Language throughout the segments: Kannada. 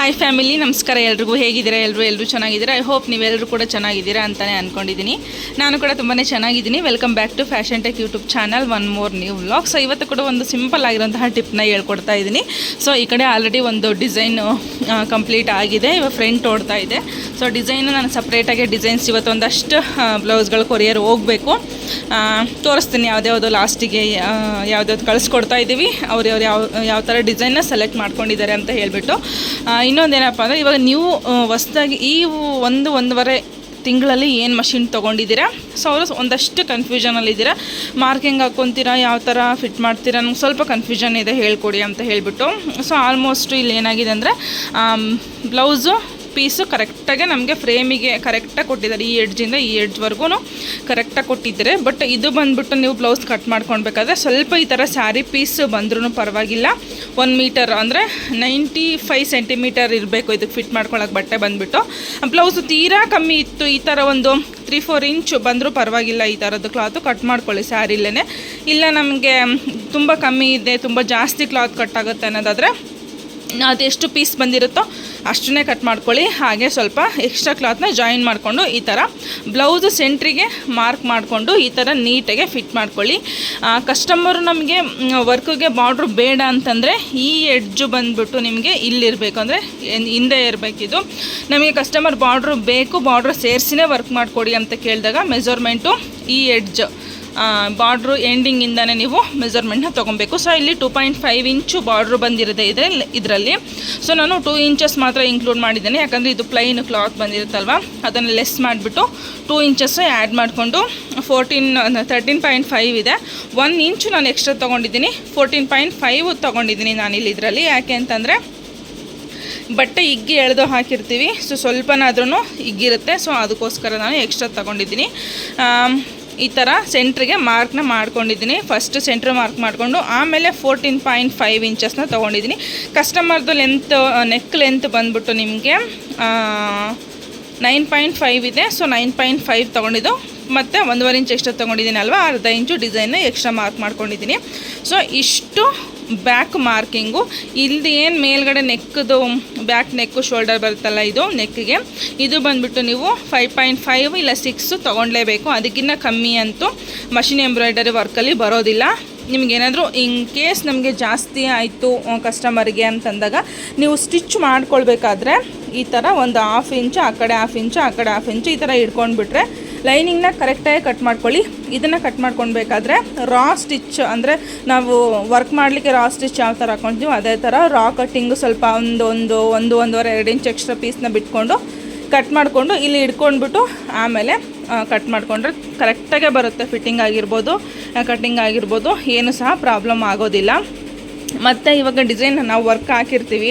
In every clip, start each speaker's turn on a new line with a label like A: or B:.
A: ಹಾಯ್ ಫ್ಯಾಮಿಲಿ ನಮಸ್ಕಾರ ಎಲ್ರಿಗೂ. ಹೇಗಿದ್ದೀರಾ? ಎಲ್ಲರೂ ಎಲ್ಲರೂ ಚೆನ್ನಾಗಿದ್ದೀರಾ? ಐ ಹೋಪ್ ನೀವೆಲ್ಲರೂ ಕೂಡ ಚೆನ್ನಾಗಿದ್ದೀರಾ ಅಂತಲೇ ಅಂದ್ಕೊಂಡಿದ್ದೀನಿ ನಾನು ಕೂಡ ತುಂಬಾ ಚೆನ್ನಾಗಿದ್ದೀನಿ. Welcome back to fashion tech YouTube channel one more new vlog so ಇವತ್ತು ಕೂಡ ಒಂದು ಸಿಂಪಲ್ ಆಗಿರೋಂತಹ ಟಿಪ್ನ ಹೇಳ್ಕೊಡ್ತಾ ಇದ್ದೀನಿ. ಸೊ ಈ ಕಡೆ ಆಲ್ರೆಡಿ ಒಂದು ಡಿಸೈನು ಕಂಪ್ಲೀಟ್ ಆಗಿದೆ. ಇವಾಗ ಫ್ರೆಂಟ್ ಓಡ್ತಾ ಇದೆ. ಸೊ ಡಿಸೈನು ನಾನು ಸಪ್ರೇಟಾಗಿ ಡಿಸೈನ್ಸ್ ಇವತ್ತು ಒಂದಷ್ಟು ಬ್ಲೌಸ್ಗಳು ಕೊರಿಯರ್ ಹೋಗಬೇಕು. ತೋರಿಸ್ತೀನಿ ಯಾವುದ್ಯಾವುದು ಲಾಸ್ಟಿಗೆ ಯಾವ್ದ್ಯಾವ್ದು ಕಳಿಸ್ಕೊಡ್ತಾ ಇದ್ದೀವಿ ಅವ್ರು ಯಾವ ಯಾವ ಥರ ಡಿಸೈನ್ನ ಸೆಲೆಕ್ಟ್ ಮಾಡ್ಕೊಂಡಿದ್ದಾರೆ ಅಂತ ಹೇಳಿಬಿಟ್ಟು. ಇನ್ನೊಂದೇನಪ್ಪ ಅಂದರೆ ಇವಾಗ ನೀವು ಹೊಸ್ದಾಗಿ ಈ ಒಂದು ಒಂದೂವರೆ ತಿಂಗಳಲ್ಲಿ ಏನು ಮಷಿನ್ ತೊಗೊಂಡಿದ್ದೀರಾ? ಸೊ ಅವರು ಒಂದಷ್ಟು ಕನ್ಫ್ಯೂಷನಲ್ಲಿದ್ದೀರಾ ಮಾರ್ಕಿಂಗ್ ಹಾಕ್ಕೊತೀರಾ ಯಾವ ಥರ ಫಿಟ್ ಮಾಡ್ತೀರಾ ನಂಗೆ ಸ್ವಲ್ಪ ಕನ್ಫ್ಯೂಷನ್ ಇದೆ, ಹೇಳ್ಕೊಡಿ ಅಂತ ಹೇಳಿಬಿಟ್ಟು. ಸೊ ಆಲ್ಮೋಸ್ಟ್ ಇಲ್ಲಿ ಏನಾಗಿದೆ ಅಂದರೆ ಬ್ಲೌಸು ಪೀಸು ಕರೆಕ್ಟಾಗಿ ನಮಗೆ ಫ್ರೇಮಿಗೆ ಕರೆಕ್ಟಾಗಿ ಕೊಟ್ಟಿದ್ದಾರೆ. ಈ ಎಡ್ಜಿಂದ ಈ ಎಡ್ಜ್ವರೆಗೂ ಕರೆಕ್ಟಾಗಿ ಕೊಟ್ಟಿದ್ದಾರೆ. ಬಟ್ ಇದು ಬಂದುಬಿಟ್ಟು ನೀವು ಬ್ಲೌಸ್ ಕಟ್ ಮಾಡ್ಕೊಳ್ಬೇಕಾದ್ರೆ ಸ್ವಲ್ಪ ಈ ಥರ ಸ್ಯಾರಿ ಪೀಸ್ ಬಂದ್ರೂ ಪರವಾಗಿಲ್ಲ. ಒನ್ ಮೀಟರ್ ಅಂದರೆ ನೈಂಟಿ ಫೈವ್ ಸೆಂಟಿಮೀಟರ್ ಇರಬೇಕು ಇದಕ್ಕೆ ಫಿಟ್ ಮಾಡ್ಕೊಳ್ಳೋಕೆ ಬಟ್ಟೆ ಬಂದುಬಿಟ್ಟು. ಬ್ಲೌಸು ತೀರಾ ಕಮ್ಮಿ ಇತ್ತು. ಈ ಥರ ಒಂದು ತ್ರೀ ಫೋರ್ ಇಂಚು ಬಂದರೂ ಪರವಾಗಿಲ್ಲ ಈ ಥರದ್ದು ಕ್ಲಾತು ಕಟ್ ಮಾಡ್ಕೊಳ್ಳಿ ಸ್ಯಾರಿಲೇ ಇಲ್ಲ ನಮಗೆ ತುಂಬ ಕಮ್ಮಿ ಇದೆ. ತುಂಬ ಜಾಸ್ತಿ ಕ್ಲಾತ್ ಕಟ್ ಆಗುತ್ತೆ ಅನ್ನೋದಾದರೆ ಅದೆಷ್ಟು ಪೀಸ್ ಬಂದಿರುತ್ತೋ ಅಷ್ಟನ್ನೇ ಕಟ್ ಮಾಡ್ಕೊಳ್ಳಿ. ಹಾಗೆ ಸ್ವಲ್ಪ ಎಕ್ಸ್ಟ್ರಾ ಕ್ಲಾತ್ನ ಜಾಯಿನ್ ಮಾಡಿಕೊಂಡು ಈ ಥರ ಬ್ಲೌಸ್ ಸೆಂಟ್ರಿಗೆ ಮಾರ್ಕ್ ಮಾಡಿಕೊಂಡು ಈ ಥರ ನೀಟಾಗೆ ಫಿಟ್ ಮಾಡ್ಕೊಳ್ಳಿ. ಕಸ್ಟಮರು ನಮಗೆ ವರ್ಕಿಗೆ ಬಾರ್ಡ್ರ್ ಬೇಡ ಅಂತಂದರೆ ಈ ಎಡ್ಜು ಬಂದುಬಿಟ್ಟು ನಿಮಗೆ ಇಲ್ಲಿರಬೇಕು. ಅಂದರೆ ಹಿಂದೆ ಇರಬೇಕಿದು. ನಮಗೆ ಕಸ್ಟಮರ್ ಬಾರ್ಡ್ರು ಬೇಕು ಬಾರ್ಡ್ರ್ ಸೇರಿಸಿನೇ ವರ್ಕ್ ಮಾಡಿಕೊಡಿ ಅಂತ ಕೇಳಿದಾಗ ಮೆಜರ್ಮೆಂಟು ಈ ಎಡ್ಜ್ ಬಾರ್ಡ್ರು ಎಂಡಿಂಗಿಂದನೇ ನೀವು ಮೆಜರ್ಮೆಂಟ್ನ ತೊಗೊಬೇಕು. ಸೊ ಇಲ್ಲಿ two point five inch border ಬಂದಿರುತ್ತೆ ಇದೆ ಇದರಲ್ಲಿ. ಸೊ ನಾನು ಟೂ ಇಂಚಸ್ ಮಾತ್ರ ಇನ್ಕ್ಲೂಡ್ ಮಾಡಿದ್ದೇನೆ. ಯಾಕಂದರೆ ಇದು ಪ್ಲೈನ್ ಕ್ಲಾತ್ ಬಂದಿರುತ್ತಲ್ವ? ಅದನ್ನು ಲೆಸ್ ಮಾಡಿಬಿಟ್ಟು ಟೂ ಇಂಚಸ್ ಆ್ಯಡ್ ಮಾಡಿಕೊಂಡು ಫೋರ್ಟೀನ್ ತರ್ಟೀನ್ ಪಾಯಿಂಟ್ ಫೈವ್ ಇದೆ. ಒನ್ ಇಂಚು ನಾನು ಎಕ್ಸ್ಟ್ರಾ ತೊಗೊಂಡಿದ್ದೀನಿ. ಫೋರ್ಟೀನ್ ಪಾಯಿಂಟ್ ಫೈವ್ ತೊಗೊಂಡಿದ್ದೀನಿ ನಾನಿಲ್ಲಿ ಇದರಲ್ಲಿ. ಯಾಕೆ ಅಂತಂದರೆ ಬಟ್ಟೆ ಇಗ್ಗಿ ಎಳೆದು ಹಾಕಿರ್ತೀವಿ. ಸೊ ಸ್ವಲ್ಪನಾದ್ರೂ ಇಗ್ಗಿರುತ್ತೆ. ಸೊ ಅದಕ್ಕೋಸ್ಕರ ನಾನು ಎಕ್ಸ್ಟ್ರಾ ತೊಗೊಂಡಿದ್ದೀನಿ. ಈ ಥರ ಸೆಂಟ್ರಿಗೆ ಮಾರ್ಕ್ನ ಮಾಡ್ಕೊಂಡಿದ್ದೀನಿ. ಫಸ್ಟ್ ಸೆಂಟ್ರ್ ಮಾರ್ಕ್ ಮಾಡಿಕೊಂಡು ಆಮೇಲೆ ಫೋರ್ಟೀನ್ ಪಾಯಿಂಟ್ ಫೈವ್ ಇಂಚಸ್ನ ತೊಗೊಂಡಿದ್ದೀನಿ. ಕಸ್ಟಮರ್ದು ಲೆಂತ್ ನೆಕ್ ಲೆಂತ್ ಬಂದ್ಬಿಟ್ಟು ನಿಮಗೆ ನೈನ್ ಪಾಯಿಂಟ್ ಫೈವ್ ಇದೆ. ಸೊ ನೈನ್ ಪಾಯಿಂಟ್ ಫೈವ್ ತೊಗೊಂಡಿದ್ದು. ಮತ್ತು ಒಂದೂವರೆ ಇಂಚ್ ಎಕ್ಸ್ಟ್ರಾ ತೊಗೊಂಡಿದ್ದೀನಿ ಅಲ್ವಾ? ಅರ್ಧ ಇಂಚು ಡಿಸೈನ್ನ ಎಕ್ಸ್ಟ್ರಾ ಮಾರ್ಕ್ ಮಾಡ್ಕೊಂಡಿದ್ದೀನಿ. ಸೊ ಇಷ್ಟು ಬ್ಯಾಕ್ ಮಾರ್ಕಿಂಗು ಇಲ್ಲಿ ಏನು ಮೇಲ್ಗಡೆ ನೆಕ್ದು ಬ್ಯಾಕ್ ನೆಕ್ಕು ಶೋಲ್ಡರ್ ಬರುತ್ತಲ್ಲ ಇದು ನೆಕ್ಗೆ ಇದು ಬಂದುಬಿಟ್ಟು ನೀವು ಫೈವ್ ಪಾಯಿಂಟ್ ಫೈವ್ ಇಲ್ಲ ಸಿಕ್ಸು ತೊಗೊಂಡ್ಲೇಬೇಕು. ಅದಕ್ಕಿಂತ ಕಮ್ಮಿ ಅಂತೂ ಮಷಿನ್ ಎಂಬ್ರಾಯ್ಡರಿ ವರ್ಕಲ್ಲಿ ಬರೋದಿಲ್ಲ. ನಿಮಗೇನಾದರೂ ಇನ್ ಕೇಸ್ ನಮಗೆ ಜಾಸ್ತಿ ಆಯಿತು ಕಸ್ಟಮರ್ಗೆ ಅಂತಂದಾಗ, ನೀವು ಸ್ಟಿಚ್ ಮಾಡ್ಕೊಳ್ಬೇಕಾದ್ರೆ ಈ ಥರ ಒಂದು ಹಾಫ್ ಇಂಚು ಆ ಕಡೆ ಹಾಫ್ ಇಂಚು ಆ ಕಡೆ ಹಾಫ್ ಇಂಚು ಈ ಥರ ಇಟ್ಕೊಂಡ್ಬಿಟ್ರೆ ಲೈನಿಂಗ್ನ ಕರೆಕ್ಟಾಗಿ ಕಟ್ ಮಾಡ್ಕೊಳ್ಳಿ. ಇದನ್ನು ಕಟ್ ಮಾಡ್ಕೊಳ್ಬೇಕಾದ್ರೆ ರಾ ಸ್ಟಿಚ್ ಅಂದರೆ ನಾವು ವರ್ಕ್ ಮಾಡಲಿಕ್ಕೆ ರಾ ಸ್ಟಿಚ್ ಯಾವ ಥರ ಹಾಕ್ಕೊಳ್ತೀವಿ ಅದೇ ಥರ ರಾ ಕಟ್ಟಿಂಗು ಸ್ವಲ್ಪ ಒಂದು ಒಂದು ಒಂದು, ಒಂದೂವರೆ, ಎರಡು ಇಂಚ್ ಎಕ್ಸ್ಟ್ರಾ ಪೀಸ್ನ ಬಿಟ್ಕೊಂಡು ಕಟ್ ಮಾಡಿಕೊಂಡು ಇಲ್ಲಿ ಇಟ್ಕೊಂಡ್ಬಿಟ್ಟು ಆಮೇಲೆ ಕಟ್ ಮಾಡಿಕೊಂಡ್ರೆ ಕರೆಕ್ಟಾಗೆ ಬರುತ್ತೆ. ಫಿಟ್ಟಿಂಗ್ ಆಗಿರ್ಬೋದು ಕಟ್ಟಿಂಗ್ ಆಗಿರ್ಬೋದು, ಏನು ಸಹ ಪ್ರಾಬ್ಲಮ್ ಆಗೋದಿಲ್ಲ. ಮತ್ತು ಇವಾಗ ಡಿಸೈನ್ ನಾವು ವರ್ಕ್ ಹಾಕಿರ್ತೀವಿ.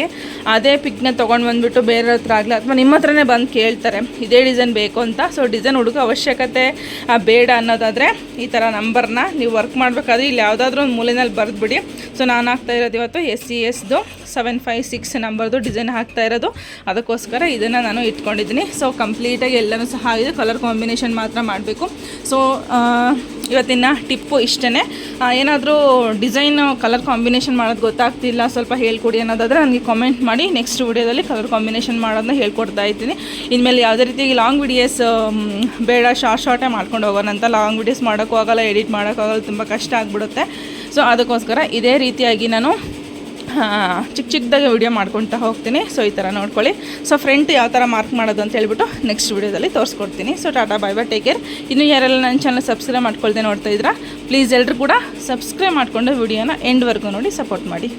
A: ಅದೇ ಪಿಕ್ನ ತೊಗೊಂಡು ಬಂದುಬಿಟ್ಟು ಬೇರೆ ಹತ್ರ ಆಗಲಿ ಅಥವಾ ನಿಮ್ಮ ಹತ್ರನೇ ಬಂದು ಕೇಳ್ತಾರೆ, ಇದೇ ಡಿಸೈನ್ ಬೇಕು ಅಂತ. ಸೊ ಡಿಸೈನ್ ಹುಡುಗೋ ಅವಶ್ಯಕತೆ ಬೇಡ ಅನ್ನೋದಾದರೆ ಈ ಥರ ನಂಬರ್ನ ನೀವು ವರ್ಕ್ ಮಾಡಬೇಕಾದ್ರೆ ಇಲ್ಲಿ ಯಾವುದಾದ್ರೂ ಒಂದು ಮೂಲೆಯಲ್ಲಿ ಬರೆದ್ಬಿಡಿ ಸೊ ನಾನು ಹಾಕ್ತಾ ಇರೋದು ಇವತ್ತು ಎಸ್ ಸಿ ಎಸ್ದು ಸೆವೆನ್ ಫೈವ್ ಸಿಕ್ಸ್ ನಂಬರ್ದು ಡಿಸೈನ್ ಹಾಕ್ತಾ ಇರೋದು. ಅದಕ್ಕೋಸ್ಕರ ಇದನ್ನು ನಾನು ಇಟ್ಕೊಂಡಿದ್ದೀನಿ. ಸೊ ಕಂಪ್ಲೀಟಾಗಿ ಎಲ್ಲನೂ ಸಹ ಇದು ಕಲರ್ ಕಾಂಬಿನೇಷನ್ ಮಾತ್ರ ಮಾಡಬೇಕು. ಸೊ ಇವತ್ತಿನ ಟಿಪ್ಪು ಇಷ್ಟೇ ಏನಾದರೂ ಡಿಸೈನು ಕಲರ್ ಕಾಂಬಿನೇಷನ್ ಮಾಡೋದು ಗೊತ್ತಾಗ್ತಿಲ್ಲ, ಸ್ವಲ್ಪ ಹೇಳ್ಕೊಡಿ ಅನ್ನೋದಾದರೆ ನನಗೆ ಕಾಮೆಂಟ್ ಮಾಡಿ. ನೆಕ್ಸ್ಟ್ ವಿಡಿಯೋದಲ್ಲಿ ಕಲರ್ ಕಾಂಬಿನೇಷನ್ ಮಾಡೋದನ್ನ ಹೇಳ್ಕೊಡ್ತಾ ಇದ್ದೀನಿ. ಇನ್ಮೇಲೆ ಯಾವುದೇ ರೀತಿ ಲಾಂಗ್ ವಿಡಿಯೋಸ್ ಬೇಡ ಶಾರ್ಟ್ ಶಾರ್ಟೇ ಮಾಡ್ಕೊಂಡು ಹೋಗೋಣ ಅಂತ ಲಾಂಗ್ ವಿಡಿಯೋಸ್ ಮಾಡೋಕ್ಕೂ ಆಗೋಲ್ಲ ಎಡಿಟ್ ಮಾಡೋಕ್ಕಾಗಲ್ಲ ತುಂಬ ಕಷ್ಟ ಆಗಿಬಿಡುತ್ತೆ. ಸೊ ಅದಕ್ಕೋಸ್ಕರ ಇದೇ ರೀತಿಯಾಗಿ ನಾನು ಚಿಕ್ಕ ಚಿಕ್ಕದಾಗಿ ವಿಡಿಯೋ ಮಾಡ್ಕೊತಾ ಹೋಗ್ತೀನಿ. ಸೊ ಈ ಥರ ನೋಡ್ಕೊಳ್ಳಿ. ಸೊ ಫ್ರಂಟ್ ಯಾವ ಥರ ಮಾರ್ಕ್ ಮಾಡೋದು ಅಂತ ಹೇಳ್ಬಿಟ್ಟು ನೆಕ್ಸ್ಟ್ ವಿಡಿಯೋದಲ್ಲಿ ತೋರಿಸ್ಕೊಡ್ತೀನಿ. So tata bye bye take care ಇನ್ನು ಯಾರೆಲ್ಲ ನನ್ನ ಚಾನಲ್ ಸಬ್ಸ್ಕ್ರೈಬ್ ಮಾಡ್ಕೊಳ್ದೆ ನೋಡ್ತಾ ಇದ್ದೀರಾ ಪ್ಲೀಸ್ ಎಲ್ಲರೂ ಕೂಡ ಸಬ್ಸ್ಕ್ರೈಬ್ ಮಾಡಿಕೊಂಡು ವಿಡಿಯೋನ ಎಂಡ್ವರೆಗೂ ನೋಡಿ ಸಪೋರ್ಟ್ ಮಾಡಿ.